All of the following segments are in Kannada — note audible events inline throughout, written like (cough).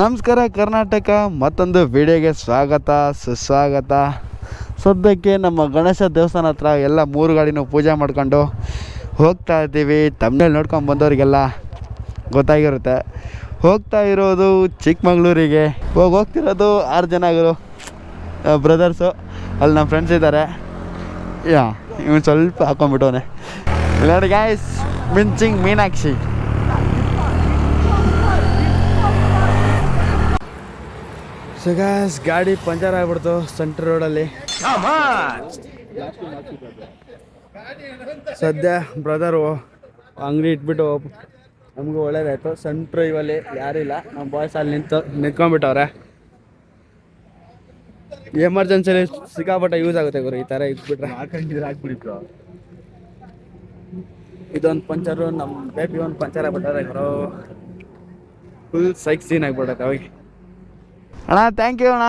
ನಮಸ್ಕಾರ ಕರ್ನಾಟಕ, ಮತ್ತೊಂದು ವಿಡಿಯೋಗೆ ಸ್ವಾಗತ, ಸುಸ್ವಾಗತ. ಸದ್ಯಕ್ಕೆ ನಮ್ಮ ಗಣೇಶ ದೇವಸ್ಥಾನ ಹತ್ರ ಎಲ್ಲ ಮೂರು ಗಾಡಿನೂ ಪೂಜೆ ಮಾಡ್ಕೊಂಡು ಹೋಗ್ತಾ ಇದ್ದೀವಿ. ತಮ್ಮನೇಲಿ ನೋಡ್ಕೊಂಡು ಬಂದವರಿಗೆಲ್ಲ ಗೊತ್ತಾಗಿರುತ್ತೆ. ಹೋಗ್ತಾ ಇರೋದು ಚಿಕ್ಕಮಗಳೂರಿಗೆ. ಹೋಗಿ ಹೋಗ್ತಿರೋದು ಆರು ಜನ ಆಗಿರೋ ಬ್ರದರ್ಸು ಅಲ್ಲಿ ನಮ್ಮ ಫ್ರೆಂಡ್ಸ್ ಇದ್ದಾರೆ. ಯಾ, ಇವನು ಸ್ವಲ್ಪ ಹಾಕೊಂಡ್ಬಿಟ್ಟವನೆ. ನೋಡಿ ಗಾಯ್ಸ್ ಮಿಂಚಿಂಗ್ ಮೀನಾಕ್ಷಿ. ಸೊ ಗಾಯ್ಸ್ ಗಾಡಿ ಪಂಚರ್ ಆಗ್ಬಿಡ್ತು ಸೆಂಟ್ರ್ ರೋಡಲ್ಲಿ ಸದ್ಯ ಬ್ರದರು ಅಂಗಡಿ ಇಟ್ಬಿಟ್ಟು ನಮಗೂ ಒಳ್ಳೇದಾಯ್ತು. ಸೆಂಟ್ರ್ ಇವಲ್ಲಿ ಯಾರಿಲ್ಲ ನಮ್ಮ ಬಾಯ್ಸ್ ಅಲ್ಲಿ ನಿಂತು ನಿಂತ್ಕೊಂಡ್ಬಿಟ್ಟವ್ರೆ. ಎಮರ್ಜೆನ್ಸಿಲಿ ಸಿಕ್ಕಾಪಟ್ಟೆ ಯೂಸ್ ಆಗುತ್ತೆ ಗುರು ಈ ಥರ ಇಟ್ಬಿಟ್ರೆ. ಇದೊಂದು ಪಂಚರು ನಮ್ಮ ಬೇಬಿ ಒಂದು ಪಂಚರ್ ಆಗ್ಬಿಟ್ಟಾರೆ ಗುರು. ಫುಲ್ ಸೈಕ್ ಸೀನ್ ಆಗ್ಬಿಟ್ಟೈತೆ ಅವಾಗ. ಅಣ್ಣ ಥ್ಯಾಂಕ್ ಯು ಅಣ್ಣ.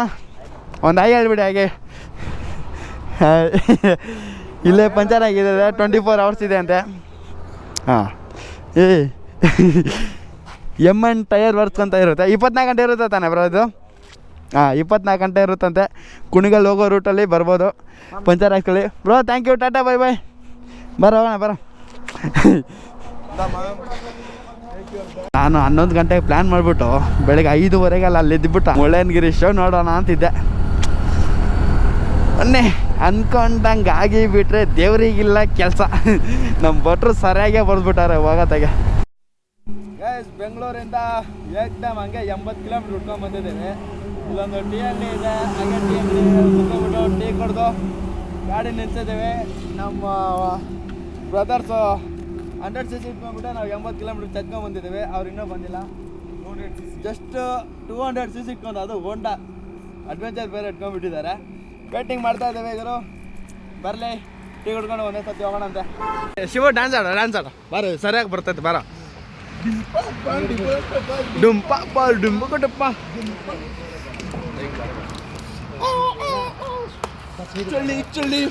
ಒಂದು ಐ ಹೇಳ್ಬಿಡಿ ಹಾಗೆ. ಇಲ್ಲೇ ಪಂಚರ್ ಆಗಿದೆ ಟ್ವೆಂಟಿ ಫೋರ್ ಅವರ್ಸ್ ಇದೆ ಅಂತೆ. ಹಾಂ. ಏ. ಎಂ ಎನ್ ಟೈರ್ ವರ್ಕ್ ಇರುತ್ತೆ. ಇಪ್ಪತ್ನಾಲ್ಕು ಗಂಟೆ ಇರುತ್ತೆ ತಾನೆ ಬ್ರೋ ಇದು? ಹಾಂ, ಇಪ್ಪತ್ನಾಲ್ಕು ಗಂಟೆ ಇರುತ್ತಂತೆ ಕುಣಿಗಲ್ ಹೋಗೋ ರೂಟಲ್ಲಿ ಬರ್ಬೋದು. ಪಂಚರ್ ಹಾಕ್ಕೊಳ್ಳಿ. Bro thank you tata bye bye ಬರೋಣ ಬರೋ. ನಾನು ಹನ್ನೊಂದು ಗಂಟೆಗೆ ಪ್ಲ್ಯಾನ್ ಮಾಡಿಬಿಟ್ಟು ಬೆಳಗ್ಗೆ ಐದುವರೆಗೆ ಅಲ್ಲಿ ಇದ್ಬಿಟ್ಟು ಮುಳ್ಳಯ್ಯನಗಿರಿ ಶೋ ನೋಡೋಣ ಅಂತಿದ್ದೆ. ಮೊನ್ನೆ ಅನ್ಕೊಂಡಂಗೆ ಆಗಿ ಬಿಟ್ರೆ ದೇವರಿಗಿಲ್ಲ ಕೆಲಸ. ನಮ್ಮ ಭಟ್ರು ಸರಿಯಾಗೇ ಬರೆದ್ಬಿಟ್ಟಾರೆ ಹೋಗೋತ್ತಾಗೆ ಬೆಂಗಳೂರಿಂದ ಏಕ್ದಮ್ ಹಂಗೆ ಎಂಬತ್ತು ಕಿಲೋಮೀಟ್ರ್ ಉಟ್ಕೊಂಡು ಬಂದಿದ್ದೀವಿ. ಇಲ್ಲೊಂದು ಟೀ ಅಲ್ಲಿ ಇದೆ, ಹಾಗೆ ಟೀ ಅಂಗಡಿ ಕುತ್ಕೊಂಡ್ಬಿಟ್ಟು ಟೀ ಕುಡ್ದು ಗಾಡಿ ನಿಲ್ಸಿದ್ದೀವಿ. ನಮ್ಮ ಬ್ರದರ್ಸು ಹಂಡ್ರೆಡ್ ಸಿ ಸಿ ಇಟ್ಕೊಂಡ್ಬಿಟ್ಟು ನಾವು ಎಂಬತ್ತು ಕಿಲೋಮೀಟರ್ ಚಚ್ಕೊಂಡ್ ಬಂದಿದ್ದೇವೆ. ಅವ್ರು ಇನ್ನೂ ಬಂದಿಲ್ಲ. Just two hundred C C ಇಟ್ಕೊಂಡು ಅದು ಹೋಂಡಾ ಅಡ್ವೆಂಚರ್ ಬೇರೆ ಇಟ್ಕೊಂಡ್ಬಿಟ್ಟಿದ್ದಾರೆ ವೇಟಿಂಗ್ ಮಾಡ್ತಾ ಇದ್ದೇವೆ ಇವರು. ಬರಲಿ, ಟೀ ಕುಡ್ಕೊಂಡು ಒಂದೇ ಸತಿ ಹೋಗೋಣ ಅಂತೆ. ಶಿವ ಡ್ಯಾನ್ಸ್ ಆಡೋ ಡ್ಯಾನ್ಸ್ ಆಡೋ. ಬರ ಸರಿಯಾಗಿ ಬರ್ತೈತೆ, ಬಾರ. ಡುಂಪ ಡುಂಬ ಕೊಟ್ಟಪ್ಪ. ಚಳಿ ಚಳಿ.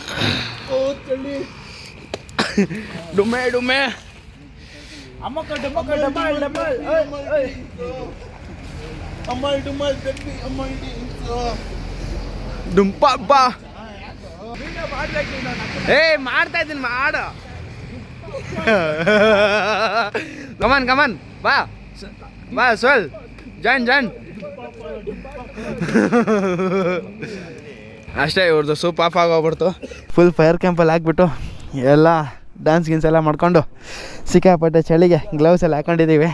ಡುಮ್ಮೆ ಡುಮ್ಮೆ. ಅಮ್ಮಕ್ಕ ಡಮ್ಮಕ್ಕಳ ಡಮಾಲ್ ಡಮಾಲ್ ಅಮಲ್ ಡುಮಲ್ ಬೆಬ್ಬಿ ಅಮಲ್ ಡುಂಪ ಬಾ ಏ ಮಾಡ್ತಾ ಇದ್ದೀನಿ ಮಾಡು ಕಮನ್ ಕಮನ್ ಬಾ ಬಾ ಸೋಲ್ ಜಾನ್ ಜಾನ್ ಅಷ್ಟೇ ಇವ್ರದ್ದು ಸೂಪ್ ಆಫ್ ಆಗೋಗ್ಬಿಡ್ತು ಫುಲ್ ಫೈರ್ ಕ್ಯಾಂಪಲ್ಲಿ ಹಾಕ್ಬಿಟ್ಟು ಎಲ್ಲ ಡ್ಯಾನ್ಸ್ ಗೀನ್ಸ್ ಎಲ್ಲ ಮಾಡ್ಕೊಂಡು ಸಿಕ್ಕಾಪಟ್ಟೆ ಚಳಿಗೆ ಗ್ಲೌಸ್ ಎಲ್ಲ ಹಾಕೊಂಡಿದ್ದೀವಿ.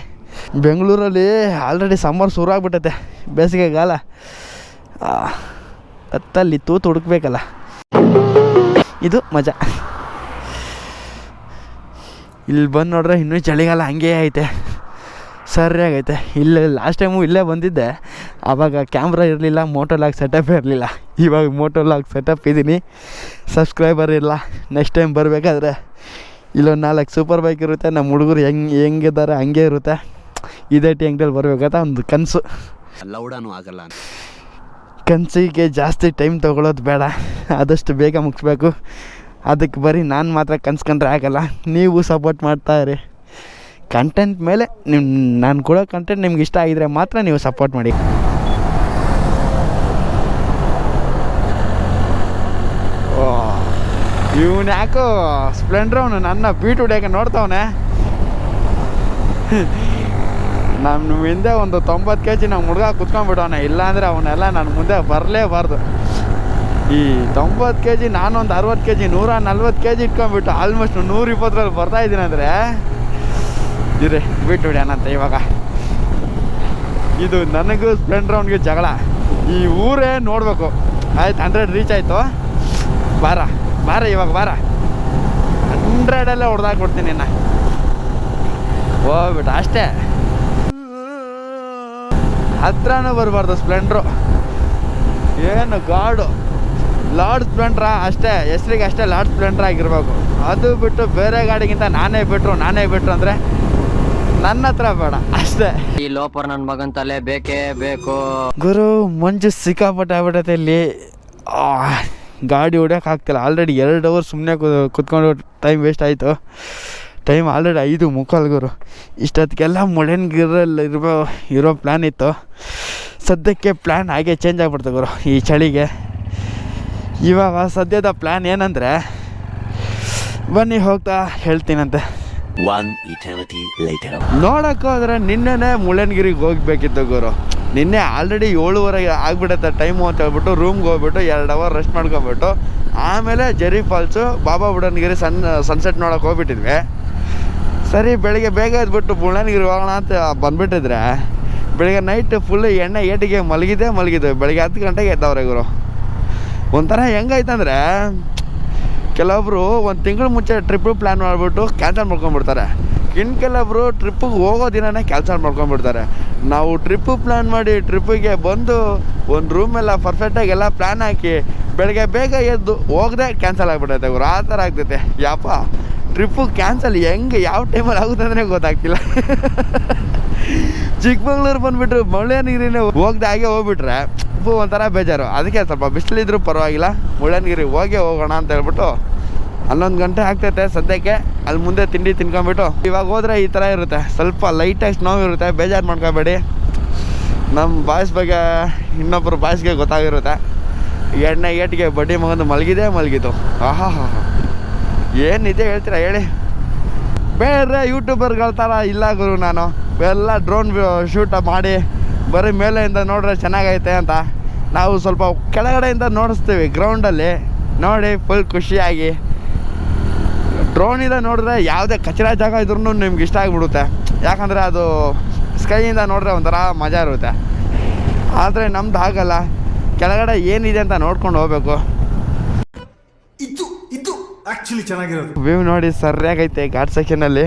ಬೆಂಗಳೂರಲ್ಲಿ ಆಲ್ರೆಡಿ ಸಮ್ಮರ್ ಶುರು ಆಗ್ಬಿಟ್ಟೈತೆ ಬೇಸಿಗೆಗಾಲ ಹತ್ತಲ್ಲಿ ತೂತು ಹುಡುಕ್ಬೇಕಲ್ಲ. ಇದು ಮಜಾ. ಇಲ್ಲಿ ಬಂದು ನೋಡ್ರೆ ಇನ್ನೂ ಚಳಿಗಾಲ ಹಂಗೇ ಐತೆ. ಸರಿಯಾಗೈತೆ. ಇಲ್ಲಿ ಲಾಸ್ಟ್ ಟೈಮು ಇಲ್ಲೇ ಬಂದಿದ್ದೆ. ಆವಾಗ ಕ್ಯಾಮ್ರಾ ಇರಲಿಲ್ಲ ಮೋಟೋಲಾಗ್ ಸೆಟಪ್ ಇರಲಿಲ್ಲ. ಇವಾಗ ಮೋಟೋಲಾಗ್ ಸೆಟಪ್ ಇದ್ದೀನಿ ಸಬ್ಸ್ಕ್ರೈಬರ್ ಇಲ್ಲ. ನೆಕ್ಸ್ಟ್ ಟೈಮ್ ಬರಬೇಕಾದ್ರೆ ಇಲ್ಲೊಂದು ನಾಲ್ಕು ಸೂಪರ್ ಬೈಕ್ ಇರುತ್ತೆ ನಮ್ಮ ಹುಡುಗರು ಹೆಂಗೆ ಹೆಂಗಿದ್ದಾರೆ ಹಂಗೆ ಇರುತ್ತೆ. ಇದೇ ಟಿ ಅಂಗಡಿಯಲ್ಲಿ ಬರಬೇಕಂತ ಒಂದು ಕನಸು. ಲೌಡಾನು ಆಗಲ್ಲ ಕನಸಿಗೆ ಜಾಸ್ತಿ ಟೈಮ್ ತೊಗೊಳೋದು ಬೇಡ ಆದಷ್ಟು ಬೇಗ ಮುಗಿಸ್ಬೇಕು. ಅದಕ್ಕೆ ಬರೀ ನಾನು ಮಾತ್ರ ಕನ್ಸ್ಕೊಂಡ್ರೆ ಆಗಲ್ಲ ನೀವು ಸಪೋರ್ಟ್ ಮಾಡ್ತಾ ಇರಿ. ಕಂಟೆಂಟ್ ಮೇಲೆ ನಿಮ್ಮ ನಾನು ಕೊಡೋ ಕಂಟೆಂಟ್ ನಿಮ್ಗೆ ಇಷ್ಟ ಆಗಿದ್ರೆ ಮಾತ್ರ ನೀವು ಸಪೋರ್ಟ್ ಮಾಡಿ. ಇವನು ಯಾಕೋ ಸ್ಪ್ಲೆಂಡರ್ ಅವನು ನನ್ನ ಬೀಟ್ ಹೊಡ್ಯಾಕೆ ನೋಡ್ತಾವನೆ. ನಮ್ಮ ಹಿಂದೆ ಒಂದು ತೊಂಬತ್ತು ಕೆ ಜಿ ನಾವು ಹುಡುಗ ಕುತ್ಕೊಂಡ್ಬಿಟ್ಟವನೆ. ಇಲ್ಲಾಂದರೆ ಅವನ್ನೆಲ್ಲ ನಾನು ಮುಂದೆ ಬರಲೇಬಾರ್ದು. ಈ ತೊಂಬತ್ತು ಕೆ ಜಿ ನಾನೊಂದು ಅರವತ್ತು ಕೆ ಜಿ ನೂರ ನಲ್ವತ್ತು ಕೆ ಜಿ ಇಟ್ಕೊಂಡ್ಬಿಟ್ಟು ಆಲ್ಮೋಸ್ಟ್ ನೂರ ಇಪ್ಪತ್ತರಲ್ಲಿ ಬರ್ತಾ ಇದ್ದೀನಿ ಅಂದರೆ ಇರಿ ಬಿಟ್ಟು ಬಿಡ್ಯಾನಂತೆ ಇವಾಗ. ಇದು ನನಗೂ ಸ್ಪ್ಲೆಂಡರ್ ಅವನಿಗೆ ಜಗಳ. ಈ ಊರೇ ನೋಡಬೇಕು. ಆಯ್ತು ಹಂಡ್ರೆಡ್ ರೀಚ್ ಆಯಿತು. ಬಾರ. ಬಾರ ಇವಾಗ ಬಾರ. ಹಂಡ್ರೆಡಲ್ಲೇ ಹೊಡೆದಾಕ್ಬಿಡ್ತೀನಿ ನಿನ್ನ ಹೋಗ್ಬಿಟ್ಟು ಅಷ್ಟೇ. ಹತ್ರನೂ ಬರಬಾರ್ದು ಸ್ಪ್ಲೆಂಡ್ರು. ಏನು ಗಾಡು. ಲಾರ್ಡ್ ಸ್ಪ್ಲೆಂಡ್ರ? ಅಷ್ಟೇ ಹೆಸ್ರಿಗೆ ಅಷ್ಟೇ ಲಾರ್ಡ್ ಸ್ಪ್ಲೆಂಡ್ರ್ ಆಗಿರ್ಬೇಕು. ಅದು ಬಿಟ್ಟು ಬೇರೆ ಗಾಡಿಗಿಂತ ನಾನೇ ಬಿಟ್ಟರು ನಾನೇ ಬಿಟ್ರು ಅಂದರೆ ನನ್ನ ಹತ್ರ ಬೇಡ ಅಷ್ಟೇ. ಈ ಲೋಪರ್ ನನ್ನ ಮಗನ ತಲೆ ಬೇಕೇ ಬೇಕು. ಗುರು ಮಂಜು ಸಿಕ್ಕಾಪಟ್ಟೆ ಆಗ್ಬಿಟ್ಟೈತೆ ಇಲ್ಲಿ. ಆ, ಗಾಡಿ ಹೊಡ್ಯಕ್ಕೆ ಆಗ್ತಿಲ್ಲ. ಆಲ್ರೆಡಿ ಎರಡು ಅವರ್ ಸುಮ್ಮನೆ ಕುತ್ಕೊಂಡು ಟೈಮ್ ವೇಸ್ಟ್ ಆಯಿತು. ಟೈಮ್ ಆಲ್ರೆಡಿ ಐದು ಮುಕ್ಕಾಲು ಗುರು. ಇಷ್ಟೊತ್ತಿಗೆಲ್ಲ ಮುಳ್ಳಯ್ಯನಗಿರಲ್ಲಿ ಇರ್ಬೋ ಇರೋ ಪ್ಲ್ಯಾನ್ ಇತ್ತು. ಸದ್ಯಕ್ಕೆ ಪ್ಲ್ಯಾನ್ ಹಾಗೆ ಚೇಂಜ್ ಆಗಿಬಿಡ್ತು ಗುರು ಈ ಚಳಿಗೆ. ಇವಾಗ ಸದ್ಯದ ಪ್ಲ್ಯಾನ್ ಏನಂದರೆ ಬನ್ನಿ ಹೋಗ್ತಾ ಹೇಳ್ತೀನಂತೆ. ನೋಡೋಕ್ಕೋದ್ರೆ ನಿನ್ನೆನೇ ಮುಳ್ಳಯ್ಯನಗಿರಿಗೆ ಹೋಗ್ಬೇಕಿತ್ತು ಗುರು. ನಿನ್ನೆ ಆಲ್ರೆಡಿ ಏಳುವರೆ ಆಗಿಬಿಡತ್ತೆ ಟೈಮು ಅಂತ ಹೇಳ್ಬಿಟ್ಟು ರೂಮ್ಗೆ ಹೋಗ್ಬಿಟ್ಟು ಎರಡು ಅವರ್ ರೆಸ್ಟ್ ಮಾಡ್ಕೊಬಿಟ್ಟು ಆಮೇಲೆ Jhari falls Baba Budangiri sun sunset ನೋಡೋಕೆ ಹೋಗ್ಬಿಟ್ಟಿದ್ವಿ. ಸರಿ, ಬೆಳಿಗ್ಗೆ ಬೇಗ ಎದ್ಬಿಟ್ಟು ಬುಳ್ಳನಗಿರಿ ಹೋಗೋಣ ಅಂತ ಬಂದ್ಬಿಟ್ಟಿದ್ರೆ, ಬೆಳಿಗ್ಗೆ ನೈಟ್ ಫುಲ್ ಎಣ್ಣೆ ಏಟಿಗೆ ಮಲಗಿದೆ ಮಲಗಿದೆ ಬೆಳಿಗ್ಗೆ ಹತ್ತು ಗಂಟೆಗೆ ಎದ್ದವ್ರೆ ಗುರು. ಒಂಥರ ಹೆಂಗಾಯ್ತಂದ್ರೆ ಕೆಲವೊಬ್ರು ಒಂದು ತಿಂಗಳು ಮುಂಚೆ ಟ್ರಿಪ್ ಪ್ಲ್ಯಾನ್ ಮಾಡಿಬಿಟ್ಟು ಕ್ಯಾನ್ಸಲ್ ಮಾಡ್ಕೊಂಡ್ಬಿಡ್ತಾರೆ. ಇನ್ನು ಕೆಲವೊಬ್ರು ಟ್ರಿಪ್ಪಿಗೆ ಹೋಗೋ ದಿನನೇ ಕ್ಯಾನ್ಸಲ್ ಮಾಡ್ಕೊಂಡ್ಬಿಡ್ತಾರೆ. ನಾವು ಟ್ರಿಪ್ಪು ಪ್ಲ್ಯಾನ್ ಮಾಡಿ ಟ್ರಿಪ್ಪಿಗೆ ಬಂದು ಒಂದು ರೂಮೆಲ್ಲ ಪರ್ಫೆಕ್ಟಾಗಿ ಎಲ್ಲ ಪ್ಲ್ಯಾನ್ ಹಾಕಿ ಬೆಳಗ್ಗೆ ಬೇಗ ಎದ್ದು ಹೋಗದೆ ಕ್ಯಾನ್ಸಲ್ ಆಗಿಬಿಟ್ಟೈತೆ ಗುರು. ಆ ಥರ ಆಗ್ತೈತೆ. ಯಾಪ? ಟ್ರಿಪ್ಪು ಕ್ಯಾನ್ಸಲ್ ಹೆಂಗೆ, ಯಾವ ಟೈಮಲ್ಲಿ ಆಗುತ್ತೆ ಅಂದ್ರೆ ಗೊತ್ತಾಗ್ತಿಲ್ಲ. ಚಿಕ್ಕಮಂಗ್ಳೂರು ಬಂದುಬಿಟ್ಟು ನೀರಿನ ಹೋಗ್ದೆ ಹಾಗೆ ಹೋಗ್ಬಿಟ್ರೆ ಒಂಥರ ಬೇಜಾರು. ಅದಕ್ಕೆ ಸ್ವಲ್ಪ ಬಿಸಿಲಿದ್ರು ಪರವಾಗಿಲ್ಲ ಮುಳ್ಳನಗಿರಿ ಹೋಗೇ ಹೋಗೋಣ ಅಂತ ಹೇಳ್ಬಿಟ್ಟು ಹನ್ನೊಂದು ಗಂಟೆ ಆಗ್ತೈತೆ ಸದ್ಯಕ್ಕೆ. ಅಲ್ಲಿ ಮುಂದೆ ತಿಂಡಿ ತಿನ್ಕೊಂಬಿಟ್ಟು ಇವಾಗ ಹೋದ್ರೆ ಈ ಥರ ಇರುತ್ತೆ. ಸ್ವಲ್ಪ ಲೈಟಾಗಿ ಸ್ನೋ ಇರುತ್ತೆ. ಬೇಜಾರು ಮಾಡ್ಕೋಬೇಡಿ. ನಮ್ಮ ಬಾಯ್ಸ್ ಬಗ್ಗೆ ಇನ್ನೊಬ್ಬರು ಬಾಯ್ಸ್ಗೆ ಗೊತ್ತಾಗಿರುತ್ತೆ. ಎರಡನೇ ಏಟಿಗೆ ಬಡ್ಡಿ ಮಗಂದು ಮಲಗಿದೆ ಮಲಗಿತು ಆಹಾ ಹಾ ಹಾ ಏನಿದೆ ಹೇಳ್ತೀರಾ ಹೇಳಿ. ಬೇರೆ ಯೂಟ್ಯೂಬರ್ಗಳ ಥರ ಇಲ್ಲ ಗುರು ನಾನು. ಎಲ್ಲ ಡ್ರೋನ್ ಶೂಟ್ ಮಾಡಿ ಬರೀ ಮೇಲೆಯಿಂದ ನೋಡ್ರೆ ಚೆನ್ನಾಗೈತೆ ಅಂತ. ನಾವು ಸ್ವಲ್ಪ ಕೆಳಗಡೆಯಿಂದ ನೋಡಿಸ್ತೀವಿ. ಗ್ರೌಂಡಲ್ಲಿ ನೋಡಿ ಫುಲ್ ಖುಷಿಯಾಗಿ. ಡ್ರೋನಿಂದ ನೋಡಿದ್ರೆ ಯಾವುದೇ ಕಚರ ಜಾಗ ಇದ್ರೂ ನಿಮ್ಗೆ ಇಷ್ಟ ಆಗಿಬಿಡುತ್ತೆ. ಯಾಕಂದರೆ ಅದು ಸ್ಕೈಯಿಂದ ನೋಡಿದ್ರೆ ಒಂಥರ ಮಜಾ ಇರುತ್ತೆ. ಆದರೆ ನಮ್ದು ಆಗಲ್ಲ ಕೆಳಗಡೆ ಏನಿದೆ ಅಂತ ನೋಡ್ಕೊಂಡು ಹೋಗ್ಬೇಕು. ಇದು ಇದು ಆಕ್ಚುಲಿ ಚೆನ್ನಾಗಿರೋದು. ವ್ಯೂ ನೋಡಿ ಸರಿಯಾಗೈತೆ ಘಾಟ್ ಸೆಕ್ಷನಲ್ಲಿ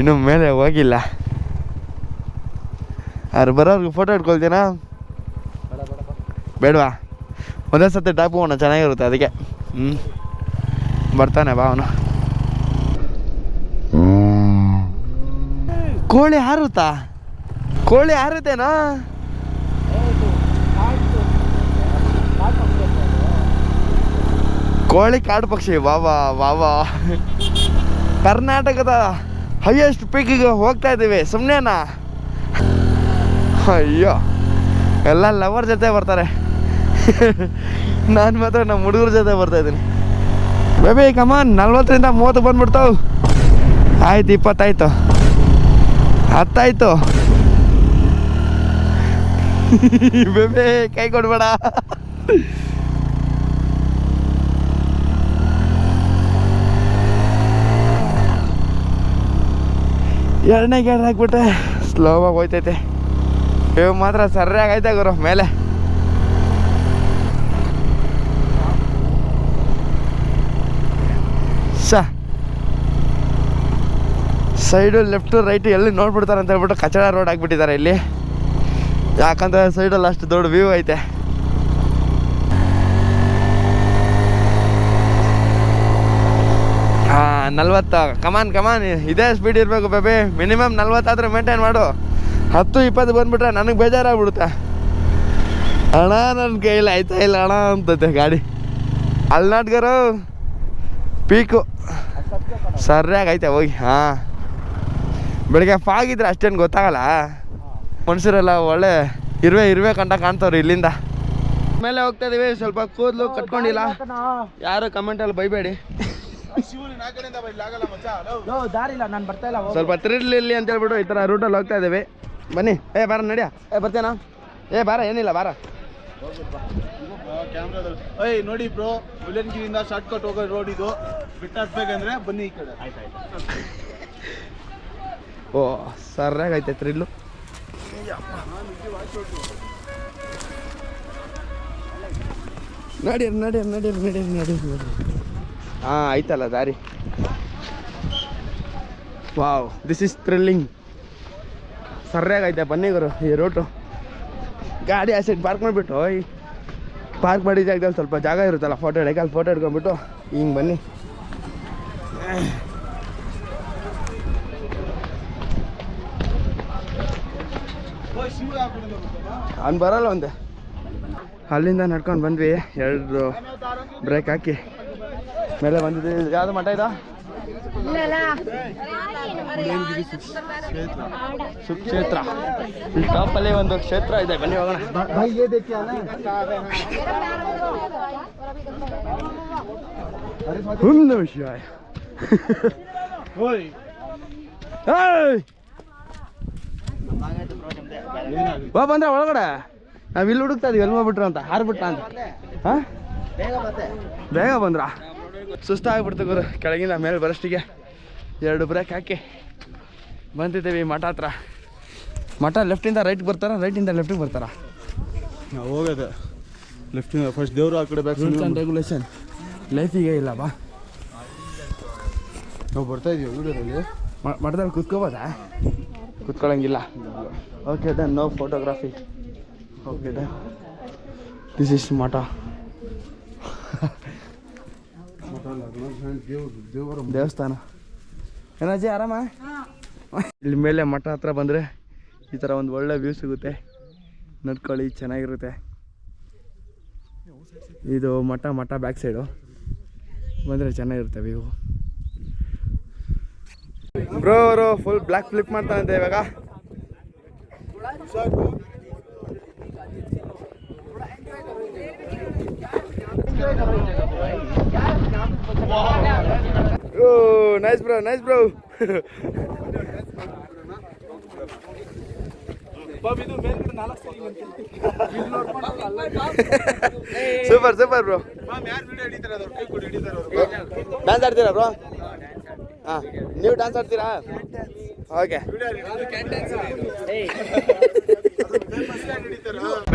ಇನ್ನು ಮೇಲೆ ಹೋಗಿಲ್ಲ. ಅವ್ರು ಬರೋರ್ಗೆ ಫೋಟೋ ಇಟ್ಕೊಳ್ತೀನಾ ಬೇಡವಾ? ಒಂದೇ ಸತಿ ಟಾಪ್ ಹೋಗೋಣ ಚೆನ್ನಾಗಿರುತ್ತೆ ಅದಕ್ಕೆ. ಹ್ಞೂ ಬರ್ತಾನೆ ಬಾ ಅವನು. ಕೋಳಿ ಹಾರುತ್ತಾ? ಕೋಳಿ ಹಾರುತ್ತೇನಾ? ಕೋಳಿ ಕಾಡು ಪಕ್ಷಿ ವಾವಾ ವಾವಾ ಕರ್ನಾಟಕದ ಹೈಯೆಸ್ಟ್ ಪೀಕಿಗೆ ಹೋಗ್ತಾ ಇದ್ದೀವಿ ಸುಮ್ಮನೆನಾ ಅಯ್ಯೋ, ಎಲ್ಲ ಲವರ್ ಜೊತೆ ಬರ್ತಾರೆ. ನಾನು ಮಾತ್ರ ನಮ್ಮ ಹುಡುಗರ ಜೊತೆ ಬರ್ತಾ ಇದ್ದೀನಿ. ಬೇಬಿ ಕಮಾನ್ ನಲ್ವತ್ತರಿಂದ ಮೂವತ್ತು ಬಂದ್ಬಿಡ್ತಾವು. ಆಯ್ತು, ಇಪ್ಪತ್ತಾಯ್ತು. ಹತ್ತಾಯ್ತು. (laughs) ಬೇಬಿ ಕೈ ಕೊಡ್ಬೇಡ. ಎರಡನೇ ಗೇರ್ ಹಾಕ್ಬಿಟ್ಟೆ. ಸ್ಲೋವಾಗಿ ಹೋಯ್ತೈತೆ. ಇವು ಮಾತ್ರ ಸರಿಯಾಗೈತೆ ಗುರು ಮೇಲೆ ಸ ಸೈಡು ಲೆಫ್ಟು, ರೈಟು ಎಲ್ಲಿ ನೋಡ್ಬಿಡ್ತಾರೆ ಅಂತ ಹೇಳ್ಬಿಟ್ಟು ಕಚಡ ರೋಡ್ ಆಗಿಬಿಟ್ಟಿದ್ದಾರೆ ಇಲ್ಲಿ. ಯಾಕಂದ್ರೆ ಸೈಡಲ್ಲಿ ಅಷ್ಟು ದೊಡ್ಡ ವ್ಯೂ ಐತೆ. ಹಾಂ, ನಲ್ವತ್ತು ಕಮಾನ್ ಕಮಾನ್ ಇದೇ ಸ್ಪೀಡ್ ಇರಬೇಕು ಬೇಬಿ ಮಿನಿಮಮ್ ನಲ್ವತ್ತಾದರೂ ಮೇಂಟೈನ್ ಮಾಡು. ಹತ್ತು, ಇಪ್ಪತ್ತು ಬಂದುಬಿಟ್ರೆ ನನಗೆ ಬೇಜಾರಾಗ್ಬಿಡುತ್ತೆ. ಅಣ್ಣ ನನ್ನ ಕೈಯಲ್ಲಿ ಆಯ್ತಾ ಇಲ್ಲ ಅಣ್ಣ ಅಂತತೆ ಗಾಡಿ. ಅಲ್ನಾಟ್ಗರು ಪೀಕು. ಸರಿಯಾಗಿ ಐತೆ ಹೋಗಿ, ಹಾಂ. ಬೆಳಿಗ್ಗೆ ಇದ್ರೆ ಅಷ್ಟೇನು ಗೊತ್ತಾಗಲ್ಲ. ಮನುಷ್ಯರೆಲ್ಲ ಒಳ್ಳೆ ಇರುವೆ ಇರುವೆ ಕಂಡ ಕಾಣ್ತವ್ರಿ ಇಲ್ಲಿಂದ. ಮೇಲೆ ಹೋಗ್ತಾ ಇದೀವಿ ಸ್ವಲ್ಪ ಕೂದಲು ಕಟ್ಕೊಂಡಿಲ್ಲ. ಯಾರು ಕಮೆಂಟಲ್ಲಿ ಬೈಬೇಡಿ ಶಿವನಿನ ಆ ಕಡೆಯಿಂದ ಬಾ, ಇಲ್ಲಿ ಆಗಲ್ಲ ಮಚ್ಚ ಹಲೋ ನಾನು ಬರ್ತಾ ಇಲ್ಲ ಸ್ವಲ್ಪ ತಿರ್ಲಿಲ್ಲಿ ಅಂತ ಹೇಳ್ಬಿಟ್ಟು ಈ ಥರ ರೂಟಲ್ಲಿ ಹೋಗ್ತಾ ಇದೀವಿ. ಬನ್ನಿ. ಏ ಬಾರ ನಡಿಯ. ಏ ಬರ್ತೇನಾ? ಏ ಬಾರ ಏನಿಲ್ಲ ಬಾರ. ಏಯ್ ನೋಡಿ ಬ್ರೋ ಮುಳ್ಳನ್ಗಿರಿಯಿಂದ ಶಾರ್ಟ್ ಕಟ್ ಹೋಗೋ ರೋಡ್ ಇದು. ಬಿಟ್ಟು ಹತ್ಬೇಕಂದ್ರೆ ಬನ್ನಿ ಈ ಕಡೆ. ಓ ಸರಿಯಾಗೈತೆ ಥ್ರಿಲ್ಲು ನಡೀರಿ ನಡೀರಿ ನಡೀರಿ ನಡೀರಿ ನಡೀರಿ ನಡೀರಿ. ಹಾಂ ಆಯ್ತಲ್ಲ ದಾರಿ. ವಾವ್ ದಿಸ್ ಇಸ್ ಥ್ರಿಲ್ಲಿಂಗ್ ಸರಿಯಾಗೈತೆ ಬನ್ನಿ ಗುರು ಈ ರೂಟು ಗಾಡಿ ಆ ಸೈಡ್ ಪಾರ್ಕ್ ಮಾಡಿಬಿಟ್ಟು ಈ ಪಾರ್ಕ್ ಮಾಡಿದ ಜಾಗದಲ್ಲಿ ಸ್ವಲ್ಪ ಜಾಗ ಇರುತ್ತಲ್ಲ ಫೋಟೋ ಹಿಡಿಯೋಕೆ ಅಲ್ಲಿ ಫೋಟೋ ಹಿಡ್ಕೊಂಡ್ಬಿಟ್ಟು ಹಿಂಗೆ ಬನ್ನಿ. ಅವ್ನು ಬರಲ್ಲ ಒಂದು. ಅಲ್ಲಿಂದ ನಡ್ಕೊಂಡು ಬಂದ್ವಿ ಎರಡು ಬ್ರೇಕ್ ಹಾಕಿ. ಮೇಲೆ ಬಂದಿದ್ವಿ. ಯಾವುದು ಮಠ ಇದ? ಸುಕ್ಷೇತ್ರ. ಟಾಪ್ ಅಲ್ಲಿ ಒಂದು ಕ್ಷೇತ್ರ ಇದೆ. ಬನ್ನಿ ಹೋಗೋಣ. ಒಂದು ವಿಷಯ. ಓಯ್. ಏಯ್! ಬಾ ಬಂದ್ರ ಒಳಗಡೆ. ನಾವ್ ಇಲ್ಲಿ ಹುಡುಕ್ತಾ ಇದೀವಿ ಎಲ್ಲಿ ಹೋಗ್ಬಿಟ್ರು ಅಂತ. ಹಾರ್ಬಿಟ್ರ ಅಂತ. ಹಾ? ಬೇಗ ಬಂದ್ರ? ಸುಸ್ತಾಗ್ಬಿಡ್ತು ಗುರು. ಕೆಳಗಿನ ಮೇಲೆ ಬರಷ್ಟಿಗೆ ಎರಡು ಬ್ರೇಕ್ ಹಾಕಿ ಬಂದಿದ್ದೀವಿ ಮಠ ಹತ್ರ. ಮಠ ಲೆಫ್ಟಿಂದ ರೈಟ್ ಬರ್ತಾರ? ರೈಟಿಂದ ಲೆಫ್ಟಿಗೆ ಬರ್ತಾರ? ನಾವು ಹೋಗೋದು. ಲೆಫ್ಟಿಂದ ಫಸ್ಟ್ ದೇವ್ರು ಆ ಕಡೆ ಬ್ಯಾಕ್ ರೂಲ್ಸ್ ಆ್ಯಂಡ್ ರೆಗ್ಯುಲೇಷನ್ ಲೈಫಿಗೆ ಇಲ್ಲ ಬಾ. ನಾವು ಬರ್ತಾ ಇದೀವಿ ವಿಡಿಯೋದಲ್ಲಿ ಮಠದಲ್ಲಿ ಕುತ್ಕೋಬೋದಾ? ಕುತ್ಕೊಳ್ಳಂಗಿಲ್ಲ. Okay done no photography okay done this is ಮಠ ದೇವಸ್ಥಾನ. ಏನಾಜಿ ಆರಾಮ? ಇಲ್ಲಿ ಮೇಲೆ ಮಠ ಹತ್ರ ಬಂದರೆ ಈ ಥರ ಒಂದು ಒಳ್ಳೆ ವ್ಯೂ ಸಿಗುತ್ತೆ. ನಡ್ಕೊಳ್ಳಿ, ಚೆನ್ನಾಗಿರುತ್ತೆ. ಇದು ಮಠ ಮಠ ಬ್ಯಾಕ್ ಸೈಡು ಬಂದರೆ ಚೆನ್ನಾಗಿರುತ್ತೆ ವ್ಯೂ ಬ್ರೋ ಅವರು ಫುಲ್ ಬ್ಲ್ಯಾಕ್ ಫ್ಲಿಪ್ ಮಾಡ್ತಾನಂತೆ ಇವಾಗ. ಓ nice bro nice bro super super bro dance ಆಡ್ತೀರಾ bro ಹಾಂ, ನೀವು ಡ್ಯಾನ್ಸ್ ಆಡ್ತೀರಾ? ಓಕೆ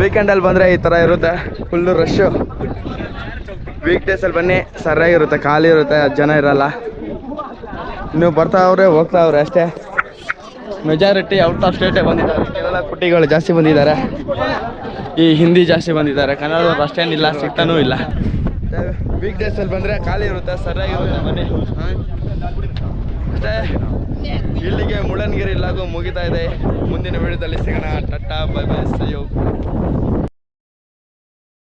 ವೀಕೆಂಡಲ್ಲಿ ಬಂದರೆ ಈ ಥರ ಇರುತ್ತೆ ಫುಲ್ಲು ರಶ್ಶು ವೀಕ್ ಡೇಸಲ್ಲಿ ಬನ್ನಿ ಸರಿಯಾಗಿರುತ್ತೆ ಖಾಲಿ ಇರುತ್ತೆ, ಜನ ಇರಲ್ಲ. ನೀವು ಬರ್ತಾವ್ರೆ ಹೋಗ್ತಾವ್ರೆ ಅಷ್ಟೇ. ಮೆಜಾರಿಟಿ ಔಟ್ ಆಫ್ ಸ್ಟೇಟೇ ಬಂದಿದ್ದಾರೆ. ಕೇರಳ ಕುಟ್ಟಿಗಳು ಜಾಸ್ತಿ ಬಂದಿದ್ದಾರೆ. ಈ ಹಿಂದಿ ಜಾಸ್ತಿ ಬಂದಿದ್ದಾರೆ. ಕನ್ನಡದವ್ರು ಅಷ್ಟೇನಿಲ್ಲ ಸಿಗ್ತಾನೂ ಇಲ್ಲ. ವೀಕ್ ಡೇಸಲ್ಲಿ ಬಂದರೆ ಖಾಲಿ ಇರುತ್ತೆ ಸರಿಯಾಗಿರುತ್ತೆ ಬನ್ನಿ. ಮತ್ತೆ ಇಲ್ಲಿಗೆ ಮುಳ್ಳನಗಿರಿ ಲಾಗು ಮುಗಿತಾ ಇದೆ. ಮುಂದಿನ ವಿಡಿಯೋದಲ್ಲಿ ಸಿಗೋಣ. ಟಟ್ಟಾ ಬೈ ಬೈ ಸಿಯು